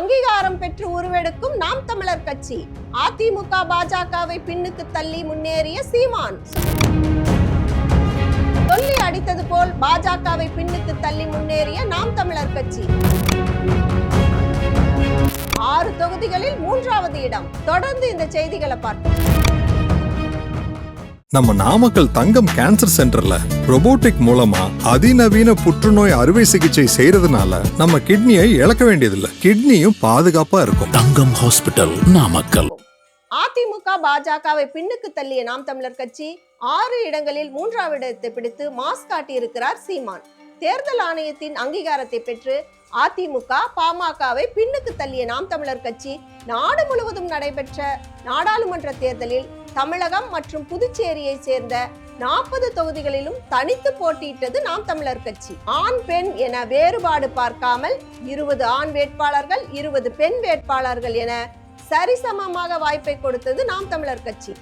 அங்கீகாரம் பெற்று உருவெடுக்கும் நாம் தமிழர் கட்சி. அதிமுக பாஜகவை பின்னுக்கு தள்ளி முன்னேறிய சீமான். சொல்லி அடித்தது போல் பாஜகவை பின்னுக்கு தள்ளி முன்னேறிய நாம் தமிழர் கட்சி. ஆறு தொகுதிகளில் மூன்றாவது இடம். தொடர்ந்து இந்த செய்திகளை பார்ப்போம். நம்ம நாமக்கல் தங்கம் கேன்சர் சென்டர்ல robotic மூலமா அதிநவீன புற்றுநோய் அறுவை சிகிச்சை செய்யறதுனால நம்ம கிட்னியை இழக்க வேண்டியதில்ல. கிட்னியும் பாதுகாப்பா இருக்கும். தங்கம் ஹாஸ்பிட்டல் நாமக்கல். அதிமுக பாஜகவை பின்னுக்கு தள்ளிய நாம் தமிழர் கட்சி ஆறு இடங்களில் மூன்றாவது இடத்தை பிடித்து மாஸ் காட்டியிருக்கிறார் சீமான். தேர்தல் ஆணையத்தின் அங்கீகாரத்தை பெற்று அதிமுக பாமகவை பின்னுக்கு தள்ளிய நாம் தமிழர் கட்சி நாடு முழுவதும் நடைபெற்ற நாடாளுமன்ற தேர்தலில் தமிழகம் மற்றும் புதுச்சேரியை சேர்ந்த நாற்பது தொகுதிகளிலும் தனித்து போட்டியிட்டது நாம் தமிழர் கட்சி. ஆண் பெண் என வேறுபாடு பார்க்காமல் இருபது ஆண் வேட்பாளர்கள் இருபது பெண் வேட்பாளர்கள் என சரிசமமாக வாய்ப்பை கொடுத்தது நாம் தமிழர் கட்சி.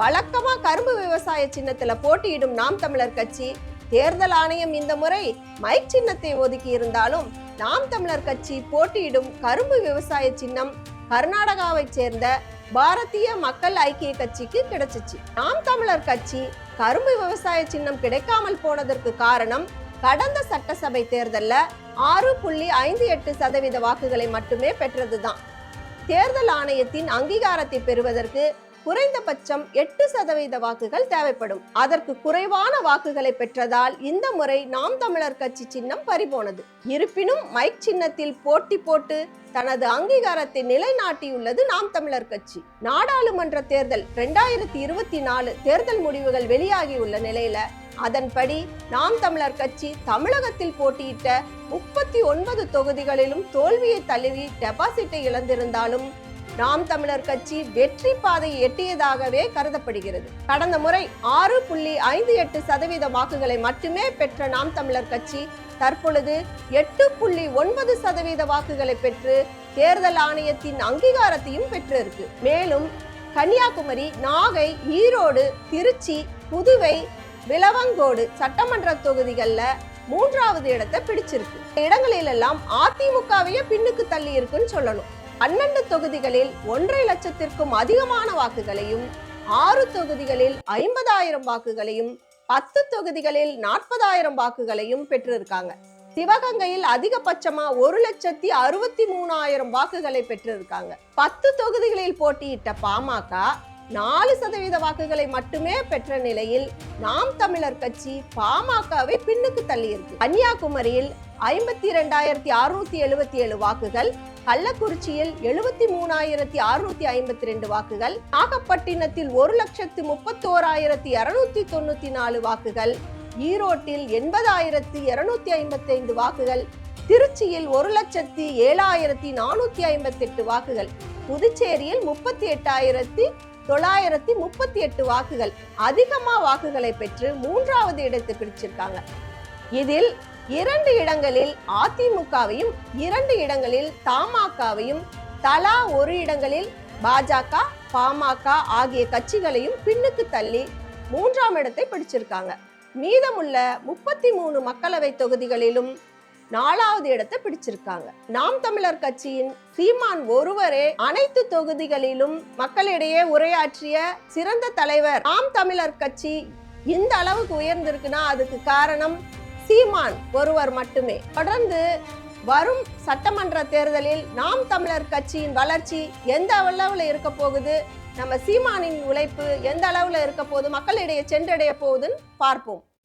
வழக்கமா கரும்பு விவசாய சின்னத்துல போட்டியிடும் நாம் தமிழர் கட்சி. தேர்தல் ஆணையம் இந்த முறை மைக் சின்னத்தை ஒதுக்கி இருந்தாலும் நாம் தமிழர் கட்சி போட்டியிடும் கரும்பு விவசாய சின்னம் கர்நாடகாவைச் சேர்ந்த பாரதிய மக்கள் ஐக்கிய கட்சிக்கு கிடைச்சிச்சு. நாம் தமிழர் கட்சி கரும்பு விவசாய சின்னம் கிடைக்காமல் போனதற்கு காரணம் கடந்த சட்டசபை தேர்தலில் ஆறு புள்ளி ஐந்து எட்டு சதவீத வாக்குகளை மட்டுமே பெற்றதுதான் தேர்தல் ஆணையத்தின் அங்கீகாரத்தை பெறுவதற்கு குறைந்தபட்சம் எட்டு சதவீத வாக்குகள் தேவைப்படும். அதற்கு குறைவான வாக்குகளை பெற்றதால் இந்த முறை நாம் தமிழர் கட்சி சின்னம் பறிபோனது. இருப்பினும் மைக் சின்னத்தில் போட்டி போட்டு தனது அங்கீகாரத்தை நிலைநாட்டியுள்ளது நாம் தமிழர் கட்சி. நாடாளுமன்ற தேர்தல் ரெண்டாயிரத்தி இருபத்தி நாலு தேர்தல் முடிவுகள் வெளியாகியுள்ள நிலையில அதன்படி நாம் தமிழர் கட்சி தமிழகத்தில் போட்டியிட்ட முப்பத்தி ஒன்பது தொகுதிகளிலும் தோல்வியை தழுவி டெபாசிட்டை இழந்திருந்தாலும் நாம் தமிழர் கட்சி வெற்றி பாதையை எட்டியதாகவே கருதப்படுகிறது. கடந்த முறை ஆறு புள்ளி ஐந்து எட்டு சதவீத வாக்குகளை மட்டுமே பெற்ற நாம் தமிழர் கட்சி தற்பொழுது எட்டு புள்ளி ஒன்பது சதவீத வாக்குகளை பெற்று தேர்தல் ஆணையத்தின் அங்கீகாரத்தையும் பெற்றிருக்கு. மேலும் கன்னியாகுமரி நாகை ஈரோடு திருச்சி புதுவை விலவங்கோடு சட்டமன்ற தொகுதிகளில் மூன்றாவது இடத்தை பிடிச்சிருக்கு. இடங்களிலெல்லாம் அதிமுகவையே பின்னுக்கு தள்ளி இருக்குன்னு சொல்லணும். பன்னெண்டு தொகுதிகளில் ஒன்றரை லட்சத்திற்கும் அதிகமான வாக்குகளையும் ஆறு தொகுதிகளில் ஐம்பதாயிரம் வாக்குகளையும் பத்து தொகுதிகளில் நாற்பதாயிரம் வாக்குகளையும் பெற்றிருக்காங்க. சிவகங்கையில் அதிகபட்சமா ஒரு லட்சத்தி அறுபத்தி மூணாயிரம் வாக்குகளை பெற்றிருக்காங்க. பத்து தொகுதிகளில் போட்டியிட்ட பாமக நாலு சதவீத வாக்குகளை மட்டுமே பெற்ற நிலையில் நாம் தமிழர் கட்சி பாமகவை பின்னுக்கு தள்ளியிருக்கு. கன்னியாகுமரியில் ஐம்பத்தி இரண்டாயிரத்தி அறுநூத்தி எழுபத்தி ஏழு வாக்குகள் கள்ளக்குறிச்சியில் எழுபத்தி மூணாயிரத்தி அறுநூத்தி ஐம்பத்தி ரெண்டு வாக்குகள் நாகப்பட்டினத்தில் ஒரு லட்சத்து முப்பத்தோராயிரத்தி இருநூத்தி தொண்ணூத்தி நாலு வாக்குகள் ஈரோட்டில் எண்பதாயிரத்தி இருநூத்தி ஐம்பத்தி ஐந்து வாக்குகள் திருச்சியில் ஒரு லட்சத்தி ஏழாயிரத்தி நானூத்தி ஐம்பத்தி எட்டு வாக்குகள் புதுச்சேரியில் முப்பத்தி எட்டாயிரத்தி தொள்ளாயிரத்தி முப்பத்தி எட்டு வாக்குகள். அதிகமா வாக்குகளை பெற்று மூன்றாவது இடத்தை பிடிச்சிருக்காங்க. இதில் இரண்டு இடங்களில் அதிமுகவையும் இரண்டு இடங்களில் தமாகவையும் தலா ஒரு இடங்களில் பாஜக பாமக ஆகிய கட்சிகளையும் பின்னுக்கு தள்ளி மூன்றாம் இடத்தை பிடிச்சிருக்காங்க. மீதமுள்ள முப்பத்தி மூணு மக்களவை தொகுதிகளிலும் நாலாவது இடத்தை பிடிச்சிருக்காங்க. நாம் தமிழர் கட்சியின் சீமான் ஒருவரே அனைத்து தொகுதிகளிலும் மக்களிடையே உரையாற்றிய சிறந்த தலைவர் நாம் தமிழர் கட்சி இந்த அளவுக்கு உயர்ந்திருக்குன்னா அதுக்கு காரணம் சீமான் ஒருவர் மட்டுமே. தொடர்ந்து வரும் சட்டமன்ற தேர்தலில் நாம் தமிழர் கட்சியின் வளர்ச்சி எந்த அளவில் இருக்க போகுது நம்ம சீமானின் உழைப்பு எந்த அளவில் இருக்க போகுது மக்களிடையே சென்றடைய போகுதுன்னு பார்ப்போம்.